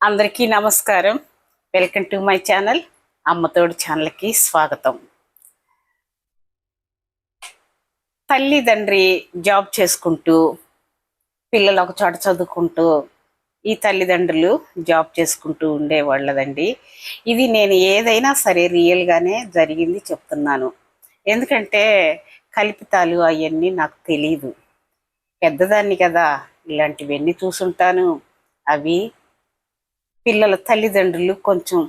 అందరికీ నమస్కారం. Welcome to my channel Ammathodu ఛానల్కి స్వాగతం. తల్లిదండ్రి జాబ్ చేసుకుంటూ పిల్లలు ఒక చోట చదువుకుంటూ ఈ తల్లిదండ్రులు జాబ్ చేసుకుంటూ ఉండేవాళ్ళదండి ఇది నేను ఏదైనా సరే రియల్గానే జరిగింది చెప్తున్నాను. ఎందుకంటే కల్పితాలు అవన్నీ నాకు తెలియదు పెద్దదాన్ని కదా ఇలాంటివన్నీ చూసుంటాను. అవి పిల్లల తల్లిదండ్రులు కొంచెం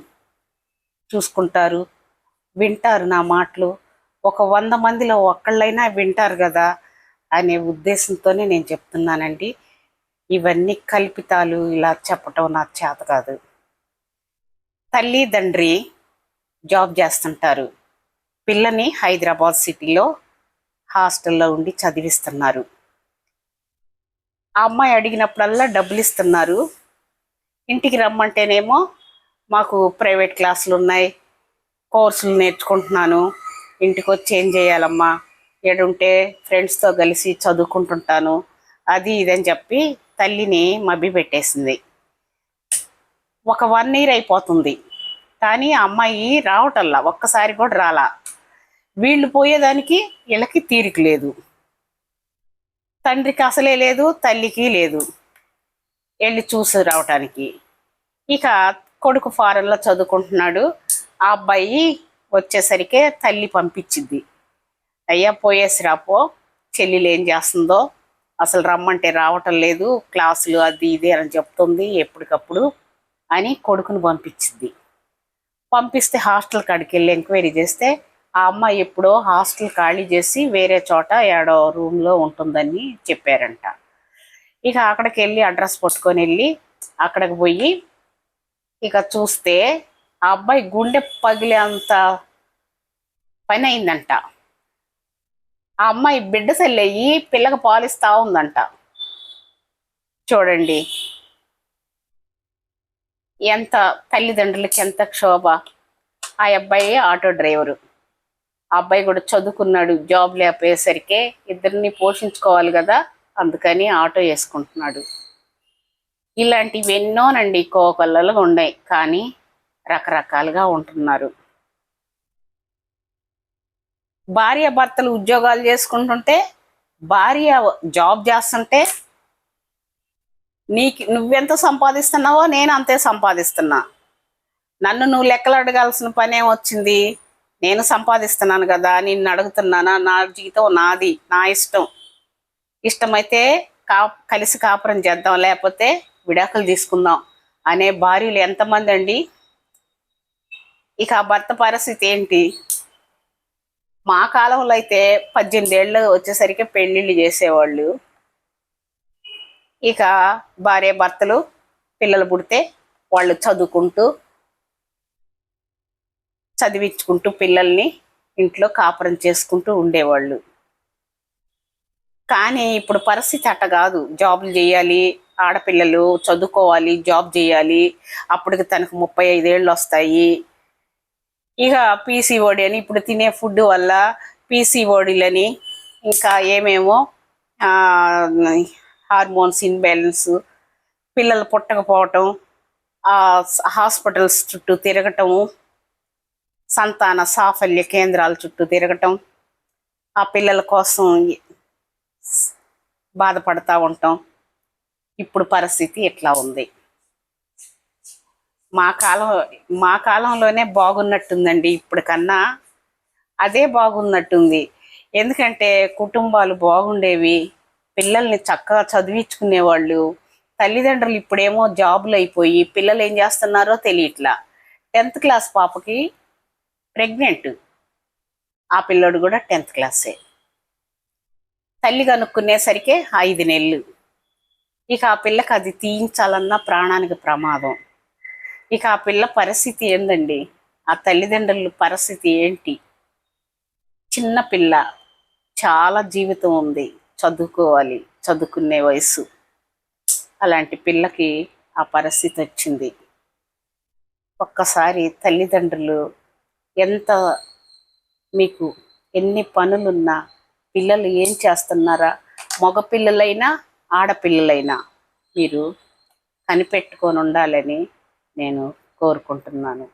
చూసుకుంటారు వింటారు నా మాటలు. ఒక వంద మందిలో ఒక్కళ్ళైనా వింటారు కదా అనే ఉద్దేశంతోనే నేను చెప్తున్నానండి. ఇవన్నీ కల్పితాలు ఇలా చెప్పటం నాకు చేత కాదు. తల్లి తండ్రి జాబ్ చేస్తుంటారు. పిల్లని హైదరాబాద్ సిటీలో హాస్టల్లో ఉండి చదివిస్తున్నారు. ఆ అమ్మాయి అడిగినప్పుడల్లా డబ్బులు ఇస్తున్నారు ఇంటికి రమ్మంటేనేమో మాకు ప్రైవేట్ క్లాసులు ఉన్నాయి కోర్సులు నేర్చుకుంటున్నాను. ఇంటికి వచ్చి ఏం చేయాలమ్మా? ఏడుంటే ఫ్రెండ్స్తో కలిసి చదువుకుంటుంటాను. అది ఇదని చెప్పి తల్లిని మభ్య పెట్టేసింది. ఒక వన్ ఇయర్ అయిపోతుంది. కానీ అమ్మాయి రావటల్లా ఒక్కసారి కూడా రాలా. వీళ్ళు పోయేదానికి వీళ్ళకి తీరిక లేదు. తండ్రికి అసలే లేదు తల్లికి లేదు. వెళ్ళి చూసి రావటానికి. ఇక కొడుకు ఫారెన్లో చదువుకుంటున్నాడు. ఆ అబ్బాయి వచ్చేసరికి తల్లి పంపించింది. అయ్యా పోయేసి రాపో చెల్లెలు ఏం చేస్తుందో? అసలు రమ్మంటే రావటం లేదు క్లాసులు అది ఇది అని చెప్తుంది ఎప్పటికప్పుడు అని కొడుకుని పంపించింది. పంపిస్తే హాస్టల్ కాడికి వెళ్ళి ఎంక్వైరీ చేస్తే ఆ అమ్మాయి ఎప్పుడో హాస్టల్ ఖాళీ చేసి వేరే చోట ఏడో రూమ్లో ఉంటుందని చెప్పారంట. ఇక అక్కడికి వెళ్ళి అడ్రస్ పట్టుకొని వెళ్ళి అక్కడికి పోయి ఇక చూస్తే ఆ అబ్బాయి గుండె పగిలే అంత పని అయిందంట ఆ అమ్మాయి బిడ్డ సెల్లయ్యి పిల్లకి పాలిస్తా ఉందంట. చూడండి. ఎంత తల్లిదండ్రులకి ఎంత క్షోభ. ఆ అబ్బాయి ఆటో డ్రైవరు. ఆ అబ్బాయి కూడా చదువుకున్నాడు జాబ్ లేకపోయేసరికి ఇద్దరిని పోషించుకోవాలి కదా అందుకని ఆటో వేసుకుంటున్నాడు. ఇలాంటివి ఎన్నోనండి కోకొల్లలుగా ఉన్నాయి. కానీ రకరకాలుగా ఉంటున్నారు. భార్య భర్తలు ఉద్యోగాలు చేసుకుంటుంటే భార్య జాబ్ చేస్తుంటే నీకు నువ్వెంత సంపాదిస్తున్నావో నేను అంతే సంపాదిస్తున్నా. నన్ను నువ్వు లెక్కలు అడగాల్సిన పని ఏమొచ్చింది నేను సంపాదిస్తున్నాను కదా నిన్ను అడుగుతున్నానా? నా జీవితం నాది నా ఇష్టం. ఇష్టమైతే కా కలిసి కాపురం చేద్దాం. లేకపోతే విడాకులు తీసుకుందాం అనే భార్యలు ఎంతమంది అండి? ఇక ఆ భర్త పరిస్థితి ఏంటి? మా కాలంలో అయితే పద్దెనిమిది ఏళ్ళు వచ్చేసరికి పెళ్ళిళ్ళు చేసేవాళ్ళు. ఇక భార్య భర్తలు పిల్లలు పుడితే వాళ్ళు చదువుకుంటూ చదివించుకుంటూ పిల్లల్ని ఇంట్లో కాపురం చేసుకుంటూ ఉండేవాళ్ళు. కానీ ఇప్పుడు పరిస్థితి అట్ట కాదు. జాబులు చేయాలి ఆడపిల్లలు చదువుకోవాలి జాబ్ చేయాలి. అప్పటికి తనకు ముప్పై ఐదేళ్ళు వస్తాయి. ఇక పీసీఓడి అని ఇప్పుడు తినే ఫుడ్ వల్ల పీసీఓడిలని ఇంకా ఏమేమో హార్మోన్స్ ఇన్బ్యాలెన్స్ పిల్లలు పుట్టకపోవటం హాస్పిటల్స్ చుట్టూ తిరగటం సంతాన సాఫల్య కేంద్రాల చుట్టూ తిరగటం ఆ పిల్లల కోసం బాధపడతా ఉంటాం. ఇప్పుడు పరిస్థితి ఎట్లా ఉంది. మా కాలం మా కాలంలోనే బాగున్నట్టుందండి ఇప్పుడు కన్నా అదే బాగున్నట్టుంది. ఎందుకంటే కుటుంబాలు బాగుండేవి పిల్లల్ని చక్కగా చదివించుకునేవాళ్ళు తల్లిదండ్రులు ఇప్పుడేమో జాబులు అయిపోయి పిల్లలు ఏం చేస్తున్నారో తెలియట్లా. టెన్త్ క్లాస్ పాపకి ప్రెగ్నెంట్. ఆ పిల్లోడు కూడా టెన్త్ క్లాసే. తల్లి కనుక్కునేసరికి ఐదు నెలలు. ఇక ఆ పిల్లకి అది తీయించాలన్న ప్రాణానికి ప్రమాదం. ఇక ఆ పిల్ల పరిస్థితి ఏందండి? ఆ తల్లిదండ్రుల పరిస్థితి ఏంటి? చిన్న పిల్ల చాలా జీవితం ఉంది. చదువుకోవాలి చదువుకునే వయసు. అలాంటి పిల్లకి ఆ పరిస్థితి వచ్చింది. ఒక్కసారి తల్లిదండ్రులు ఎంత మీకు ఎన్ని పనులున్నా పిల్లలు ఏం చేస్తున్నారా? మగ పిల్లలైనా ఆడపిల్లలైనా మీరు కనిపెట్టుకొని ఉండాలని నేను కోరుకుంటున్నాను.